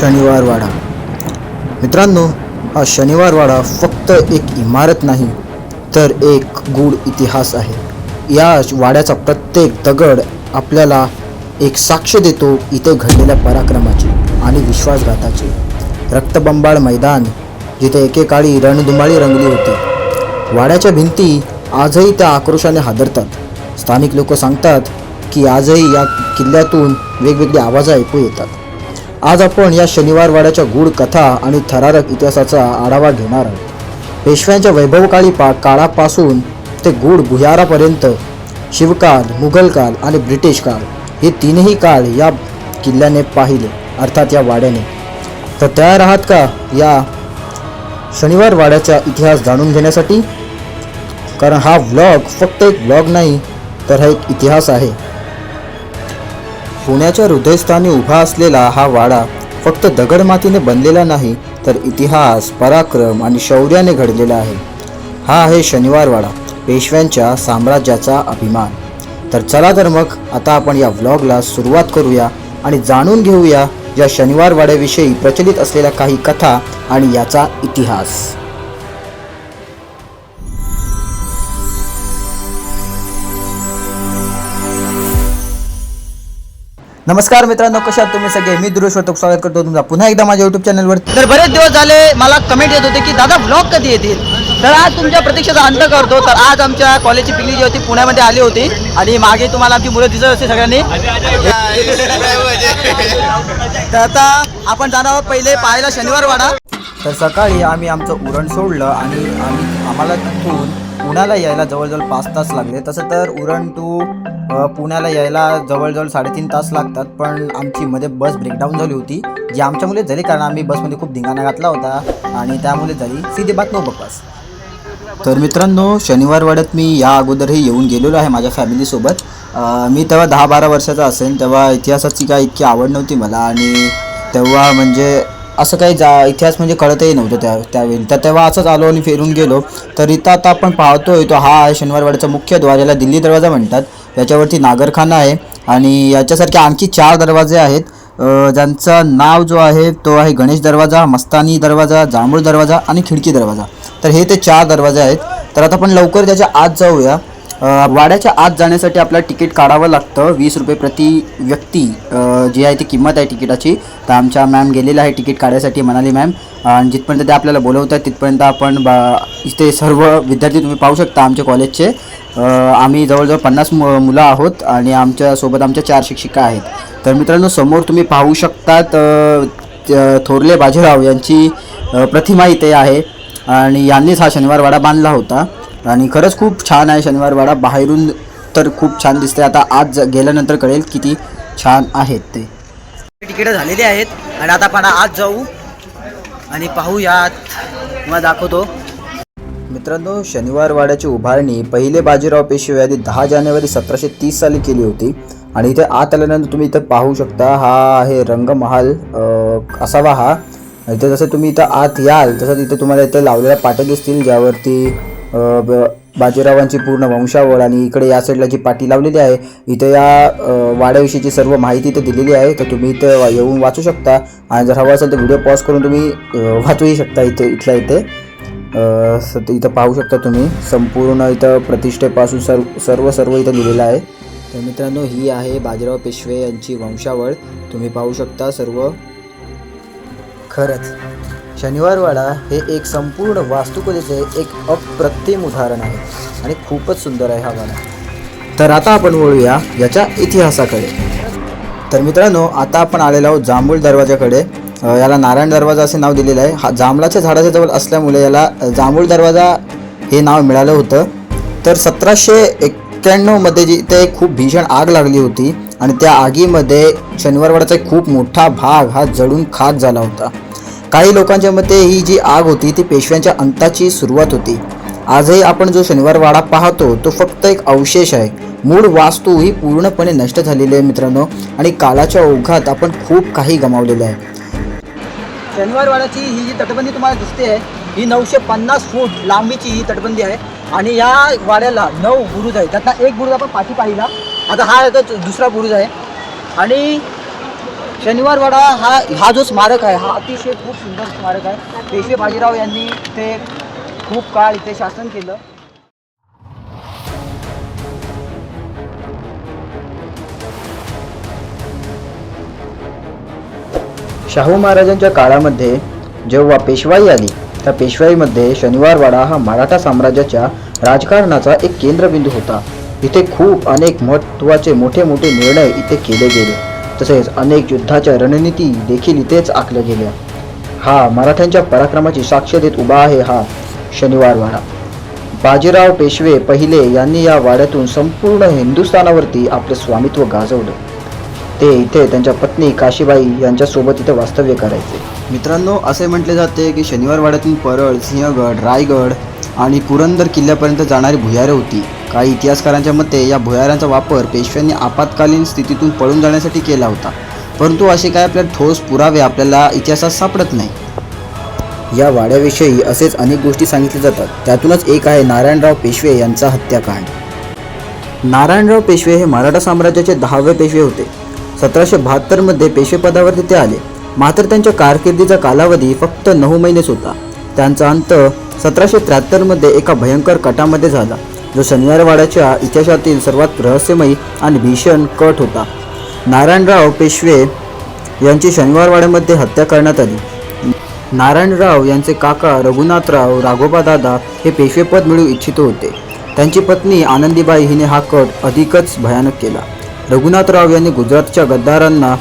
शनिवार वाडा. मित्रांनो हा शनिवार वाडा फक्त एक इमारत नाही तर एक गूढ इतिहास आहे. या वाड्याचा प्रत्येक दगड आपल्याला एक साक्ष देतो इथे घडलेल्या पराक्रमाची आणि विश्वासघाताची. रक्तबंबाळ मैदान जिथे एकेकाळी रणधुमाळी रंगली होती. वाड्याच्या भिंती आजही त्या आक्रोशाने हादरतात. स्थानिक लोक सांगतात की आजही या किल्ल्यातून वेगवेगळे आवाज ऐकू येतात. आज आपण या शनिवार वाड्याच्या गूढ कथा आणि थरारक इतिहासाचा आढावा घेणार आहोत. पेशव्यांच्या वैभवकाळी पा काळापासून ते गूढ भुयारापर्यंत शिवकाल मुघल काल आणि ब्रिटिश काळ हे तीनही काळ या किल्ल्याने पाहिले अर्थात या वाड्याने. तर तयार आहात का या शनिवार वाड्याचा इतिहास जाणून घेण्यासाठी? कारण हा व्लॉग फक्त एक व्लॉग नाही तर हा एक इतिहास आहे. पुण्याच्या हृदयस्थानी उभा असलेला हा वाडा फक्त दगडमातीने बनलेला नाही तर इतिहास पराक्रम आणि शौर्याने घडलेला आहे. हा आहे शनिवार वाडा पेशव्यांच्या साम्राज्याचा अभिमान. तर चला तर मग आता आपण या व्लॉगला सुरुवात करूया आणि जाणून घेऊया या शनिवार वाड्याविषयी प्रचलित असलेल्या काही कथा आणि याचा इतिहास. नमस्कार मित्रांनो कशा आहात तुम्ही सगळे? मी दुरुश वर्तक स्वागत करतो तुमचा पुन्हा एकदा माझ्या युट्यूब चॅनलवर तर बरेच दिवस झाले मला कमेंट येत होते की दादा ब्लॉग कधी येतील? तर आज तुमच्या प्रतीक्षेचा अंत करतो. तर आज आमच्या कॉलेजची पिकनिक जी होती पुण्यामध्ये आली होती. आणि मागे तुम्हाला आमची मुलं दिसत असते सगळ्यांनी. तर आता आपण जाणार आहोत पहिले पाहायला शनिवार वाडा तर सकाळी आम्ही आमचं उरण सोडलं आणि आम्ही आम्हाला तिथून पुण्याला यायला जवळजवळ पाच तास लागले. तसं तर उरण टू पुण्याला यायला जवळजवळ साडेतीन तास लागतात. पण आमची मध्ये बस ब्रेकडाऊन झाली होती जी आमच्यामुळे झाली कारण आम्ही बसमध्ये खूप धिंगाणा घातला होता आणि त्यामुळे झाली सीधी बात नो बकवास. तर मित्रांनो शनिवारवाड्यात मी या अगोदरही येऊन गेलेलो आहे माझ्या फॅमिलीसोबत मी तेव्हा दहा बारा वर्षाचा असेल तेव्हा इतिहासाची काय इतकी आवड नव्हती मला आणि तेव्हा म्हणजे असं काही जा इतिहास म्हणजे कळतही नव्हतं त्या त्यावेळी. तर तेव्हा असंच आलो आणि फिरून गेलो. तर इथं आता आपण पाहतोय तो हा आहे शनिवारवाड्याचा मुख्य द्वार याला दिल्ली दरवाजा म्हणतात. याच्यावरती नागरखाना आहे आणि याच्यासारखे आणखी चार दरवाजे आहेत. ज्यांचा नाव जो आहे तो आहे गणेश दरवाजा मस्तानी दरवाजा जांभूळ दरवाजा आणि खिडकी दरवाजा. तर हे ते चार दरवाजे आहेत. तर आता आपण लवकर त्याच्या आत जाऊया. वाड्याच्या आत जाण्यासाठी आपल्याला तिकीट काढावं लागतं. वीस रुपये प्रति व्यक्ती जी आहे ती किंमत आहे तिकिटाची. तर आमच्या मॅम गेलेल्या आहे तिकीट काढायसाठी म्हणाली मॅम. आणि जिथपर्यंत ते आपल्याला बोलवतात तिथपर्यंत आपण बा इथे सर्व विद्यार्थी तुम्ही पाहू शकता आमच्या कॉलेजचे. आम्ही जवळजवळ पन्नास मु मुलं आहोत आणि आमच्यासोबत आमच्या चार शिक्षिका आहेत. तर मित्रांनो समोर तुम्ही पाहू शकतात थोरले बाजीराव यांची प्रतिमा इथे आहे. आणि यांनीच हा शनिवार वाडा बांधला होता. आणि खरंच खूप छान आहे शनिवारवाडा. बाहेरून तर खूप छान दिसते आता आज ज- गेल्यानंतर कळेल किती छान आहेत ते. तिकीट झालेली आहेत आणि आता आपण आज जाऊ आणि पाहूयात. तुम्हाला दाखवतो. मित्रांनो शनिवार वाड्याची उभारणी पहिले बाजीराव पेशवे यांनी दहा जानेवारी सतराशे तीस साली केली होती. आणि इथे आत आल्यानंतर तुम्ही इथं पाहू शकता हा आहे रंगमहाल असावा हा. इथे जसं तुम्ही इथं आत याल तसं तिथे तुम्हाला इथे लावलेल्या पाट्या दिसतील ज्यावरती बाजीरावांची पूर्ण वंशावळ आणि इकडे या साईडला जी पाटी लावलेली आहे इथे या वाड्याविषयीची सर्व माहिती इथे दिलेली आहे. तर तुम्ही इथे वा- येऊन वाचू शकता. आणि जर हवं असेल तर व्हिडिओ पॉज करून तुम्ही वाचूही शकता इथे इथल्या इथे. इथं पाहू शकता तुम्ही. संपूर्ण इथं प्रतिष्ठेपासून सर्व सर्व सर्व इथं लिहिलेलं आहे. तर मित्रांनो ही आहे बाजीराव पेशवे यांची वंशावळ. तुम्ही पाहू शकता सर्व. खरंच. शनिवारवाडा हे एक संपूर्ण वास्तुकलेचे एक अप्रतिम उदाहरण आहे आणि खूपच सुंदर आहे हा वाडा तर आता आपण वळूया याच्या इतिहासाकडे. तर मित्रांनो आता आपण आलेलो आहोत जांभूळ दरवाजाकडे. याला नारायण दरवाजा असे नाव दिलेलं आहे. हा जांभळाच्या झाडाच्या जवळ असल्यामुळे याला जांभूळ दरवाजा हे नाव मिळालं होतं. तर सतराशे एक्क्याण्णवमध्ये जी ते खूप भीषण आग लागली होती आणि त्या आगीमध्ये शनिवारवाड्याचा खूप मोठा भाग हा जळून खाक झाला होता. काही लोकांच्या मते ही जी आग होती ती पेशव्यांच्या अंताची सुरुवात होती. आजही आपण जो शनिवार वाडा पाहतो तो फक्त एक अवशेष आहे. मूळ वास्तू ही पूर्णपणे नष्ट झालेली आहे मित्रांनो आणि कालाच्या ओघात आपण खूप काही गमावलेलं आहे. शनिवार वाड्याची ही जी तटबंदी तुम्हाला दिसते आहे ही नऊशे पन्नास फूट लांबीची ही तटबंदी आहे. आणि या वाड्याला नऊ बुरुज आहे त्यातला एक बुरुज आपण पाठी पाहिला. आता हा दुसरा बुरुज आहे. आणि शनिवारवाडा हा हा जो स्मारक आहे हा अतिशय खूप सुंदर स्मारक आहे. पेशवे बाजीराव यांनी ते खूप काळ इथे शासन केलं. शाहू महाराजांच्या काळामध्ये जेव्हा पेशवाई आली त्या पेशवाईमध्ये शनिवारवाडा हा मराठा साम्राज्याच्या राजकारणाचा एक केंद्रबिंदू होता. इथे खूप अनेक महत्त्वाचे मोठे मोठे निर्णय इथे केले गेले. तसेच अनेक युद्धाच्या रणनीती देखील इथेच आखल्या गेल्या. हा मराठ्यांच्या पराक्रमाची साक्ष देत उभा आहे हा शनिवार वाडा. बाजीराव पेशवे पहिले यांनी या वाड्यातून संपूर्ण हिंदुस्थानावरती आपले स्वामित्व गाजवलं. ते इथे त्यांच्या पत्नी काशीबाई यांच्यासोबत इथे वास्तव्य करायचे. मित्रांनो असे म्हटले जाते की शनिवार वाड्यातून परळ सिंहगड रायगड आणि पुरंदर किल्ल्यापर्यंत जाणारी भुयारे होती. काही इतिहासकारांच्या मते या भुयारांचा वापर पेशव्यांनी आपत्कालीन स्थितीतून पळून जाण्यासाठी केला होता. परंतु असे काय आपल्या ठोस पुरावे आपल्याला इतिहासात सापडत नाही. या वाड्याविषयी असेच अनेक गोष्टी सांगितल्या जातात. त्यातूनच एक आहे नारायणराव पेशवे यांचा हत्याकांड. नारायणराव पेशवे हे मराठा साम्राज्याचे दहावे पेशवे होते. सतराशे बहात्तरमध्ये पेशवेपदावर ते आले. मात्र त्यांच्या कारकिर्दीचा कालावधी फक्त नऊ महिनेच होता. त्यांचा अंत सतराशे त्र्याहत्तरमध्ये एका भयंकर कटामध्ये झाला. जो शनिवारवाड्याच्या इतिहासातील सर्वात रहस्यमयी आणि भीषण कट होता. नारायणराव पेशवे यांची शनिवारवाड्यामध्ये हत्या करण्यात आली. नारायणराव यांचे काका रघुनाथराव राघोबादादा हे पेशवेपद मिळू इच्छित होते. त्यांची पत्नी आनंदीबाई हिने हा कट अधिकच भयानक केला. रघुनाथराव यांनी गुजरातच्या गद्दारांना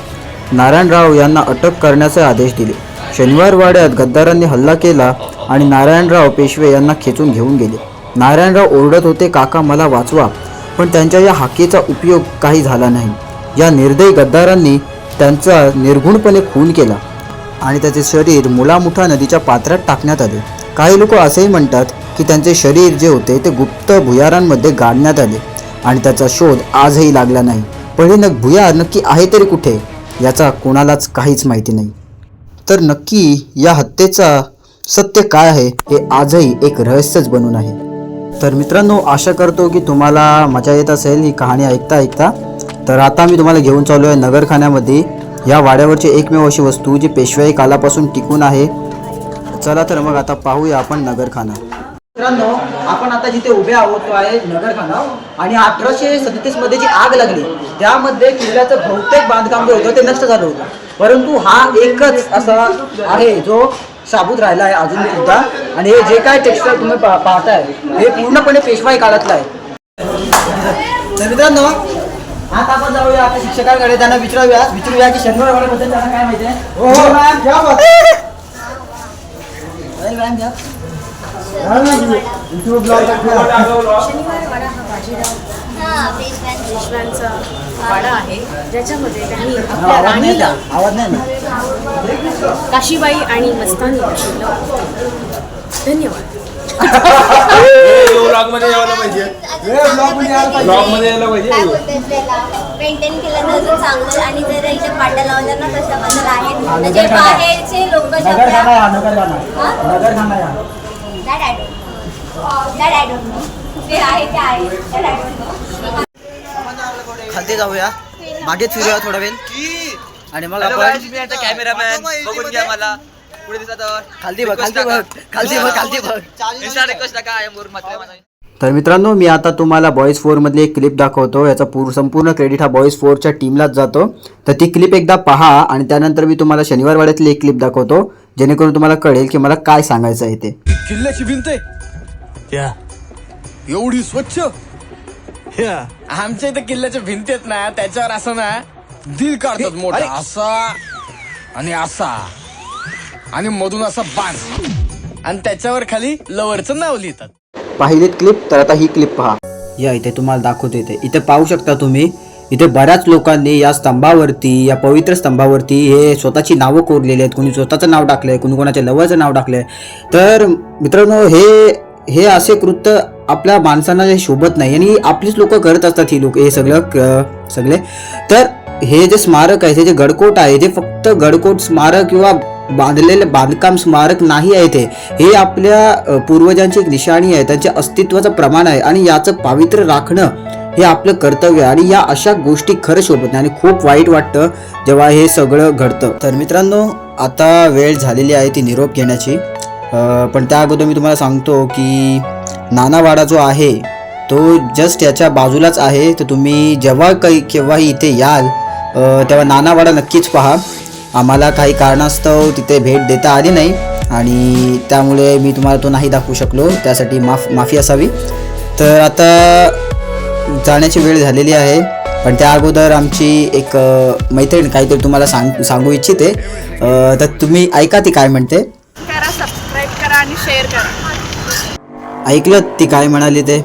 नारायणराव यांना अटक करण्याचे आदेश दिले. शनिवारवाड्यात गद्दारांनी हल्ला केला आणि नारायणराव पेशवे यांना खेचून घेऊन गेले. नारायणराव ओरडत होते काका मला वाचवा. पण त्यांच्या या हाकेचा उपयोग काही झाला नाही. या निर्दयी गद्दारांनी त्यांचा निर्घुणपणे खून केला आणि त्याचे शरीर मुलामुठा नदीच्या पात्रात टाकण्यात आले. काही लोक असेही म्हणतात की त्यांचे शरीर जे होते ते गुप्त भुयारांमध्ये गाडण्यात आले आणि त्याचा शोध आजही लागला नाही. पण हे नक भुयार नक्की आहे तरी कुठे याचा कोणालाच काहीच माहिती नाही. तर नक्की या हत्येचा सत्य काय आहे हे आजही एक रहस्यच बनून आहे. तर मित्रांनो आशा करतो की तुम्हाला मजा येत असेल ही कहाणी ऐकता ऐकता. तर आता मी तुम्हाला घेऊन चाललो आहे नगरखान्यामध्ये. या वाड्यावरची एकमेव अशी वस्तू जी पेशवाई कालापासून टिकून आहे. चला तर मग आता पाहूया आपण नगरखाना. मित्रांनो आपण आता जिथे उभे आहोत तो आहे नगरखाना. आणि अठराशे सदतीसमध्ये जी आग लागली त्यामध्ये किल्ल्याचं बहुतेक बांधकाम जे होतं ते नष्ट झालं होतं. परंतु हा एकच असा आहे जो साबूत राहिला आहे अजून सुद्धा आणि हे जे काय टेक्स्टाईल तुम्ही पा- पाहताय हे पूर्णपणे पेशवाई काळातलं आहे. तर मित्रांनो आता आपण जाऊया आपल्या शिक्षकांकडे त्यांना विचारूया. विचारूया की शनिवार वाड्याबद्दल त्यांना काय माहिती आहे? हो मॅम घ्या मग. अरे मॅम घ्या. हा बाजीराव पेशव्यांचा वाडा आहे. ज्याच्यामध्ये त्यांनी आपल्या आवाज नाही राणीला येत. आवाज नाही ना. काशीबाई आणि मस्तानी धन्यवाद. ब्लॉगमध्ये यायला पाहिजे. ब्लॉगमध्ये यायला पाहिजे. काय बोलतोय त्याला मेंटेन केलं तर अजून चांगलं आणि जर इथे पाटा लावल्या ना कशाबद्दल आहेत. म्हणजे. बाहेरचे लोक नगरखाना आहे हा, नगरखाना? नगरखाना आहे. दॅट आय खालती जाऊया. मागे फिरूया थोडा वेळ. आणि मग आपण कॅमेरामॅन बघून घ्या मला. पुढे दिसत खालती बघ खालती बघ खालती बघ खालती बघ. इंस्टा रिक्वेस्ट टाका. आय एम मात्र माझा तर मित्रांनो मी आता तुम्हाला बॉईज फोरमधली एक क्लिप दाखवतो. याचा पूर संपूर्ण क्रेडिट हा बॉईज फोरच्या टीमलाच जातो. तर ती क्लिप एकदा पहा आणि त्यानंतर मी तुम्हाला शनिवार वाड्यातली एक क्लिप दाखवतो. जेणेकरून तुम्हाला कळेल की मला काय सांगायचं आहे ते. किल्ल्याची भिंत आहे. एवढी स्वच्छ? या. आमच्या इथे किल्ल्याच्या भिंती आहेत ना त्याच्यावर असं ना दिल काढतात मोठा. असा आणि असा. आणि मधून असा बाण. आणि त्याच्यावर खाली लवरचं नाव लिहितात. पाहिलीत क्लिप तर आता ही क्लिप पहा. या इथे तुम्हाला दाखवते इथे. इथे पाहू शकता तुम्ही इथे बऱ्याच लोकांनी या स्तंभावरती या पवित्र स्तंभावरती हे स्वतःची नावं कोरलेली आहेत. कोणी स्वतःचं नाव टाकलंय कोणी कोणाच्या लवाचं नाव टाकलंय. तर मित्रांनो हे हे असे कृत्य आपल्या माणसांना हे शोभत नाही आणि आपलीच लोक करत असतात ही लोक हे सगळं क- सगळे. तर हे जे स्मारक आहे हे जे गडकोट आहे जे फक्त गडकोट स्मारक किंवा बांधलेले बांधकाम स्मारक नाही आहे ते हे आपल्या पूर्वजांची एक निशाणी आहे त्यांच्या अस्तित्वाचं प्रमाण आहे आणि याचं पावित्र्य राखणं हे आपलं कर्तव्य आहे आणि या अशा गोष्टी खरं शोभत नाही आणि खूप वाईट वाटतं जेव्हा हे सगळं घडतं. तर मित्रांनो आता वेळ झालेली आहे ती निरोप घेण्याची. पण त्या अगोदर मी तुम्हाला सांगतो की नानावाडा जो आहे तो जस्ट याच्या बाजूलाच आहे. तर तुम्ही जेव्हा काही केव्हाही इथे याल तेव्हा नानावाडा नक्कीच पहा. आम्हाला काही कारणास्तव तिथे भेट देता आली नाही. आणि त्यामुळे मी तुम्हाला तो नाही दाखवू शकलो. त्यासाठी माफ माफी असावी. तर आता जाण्याची वेळ झालेली आहे. पण त्या अगोदर आमची एक मैत्रीण काहीतरी तुम्हाला सांग सांगू इच्छिते. तर तुम्ही ऐका ती काय म्हणते करा सबस्क्राईब करा आणि शेअर करा ऐकलं ती काय म्हणाली ते?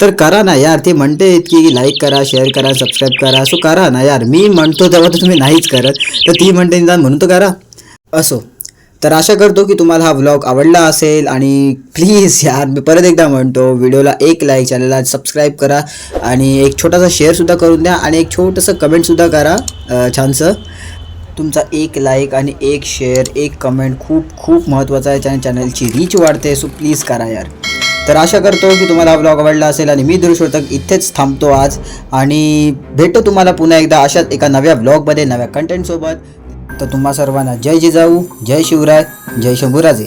तर करा ना यार ती म्हणते की लाईक करा शेअर करा सबस्क्राईब करा. असो करा ना यार. मी म्हणतो तेव्हा तर तुम्ही नाहीच करत. तर ती म्हणते निदान म्हणून तर करा. असो. तर आशा करतो की तुम्हाला हा व्लॉग आवडला असेल. आणि प्लीज यार मी परत एकदा म्हणतो व्हिडिओला एक लाईक चॅनलला सबस्क्राईब करा. आणि एक छोटासा शेअरसुद्धा करून द्या. आणि एक छोटंसं कमेंटसुद्धा करा छानसं. तुमचा एक लाईक आणि एक शेअर एक कमेंट खूप खूप महत्त्वाचं आहे. आणि चॅनलची रीच वाढते. सो प्लीज करा यार. तर आशा करतो की तुम्हाला हा ब्लॉग आवडला असेल आणि मी दुरुश्वर्तक इथेच थांबतो आज. आणि भेटतो तुम्हाला पुन्हा एकदा अशाच एका नव्या ब्लॉगमध्ये नव्या कंटेंटसोबत तर तुम्हा सर्वांना जय जिजाऊ जय शिवराय जय शंभूराजे.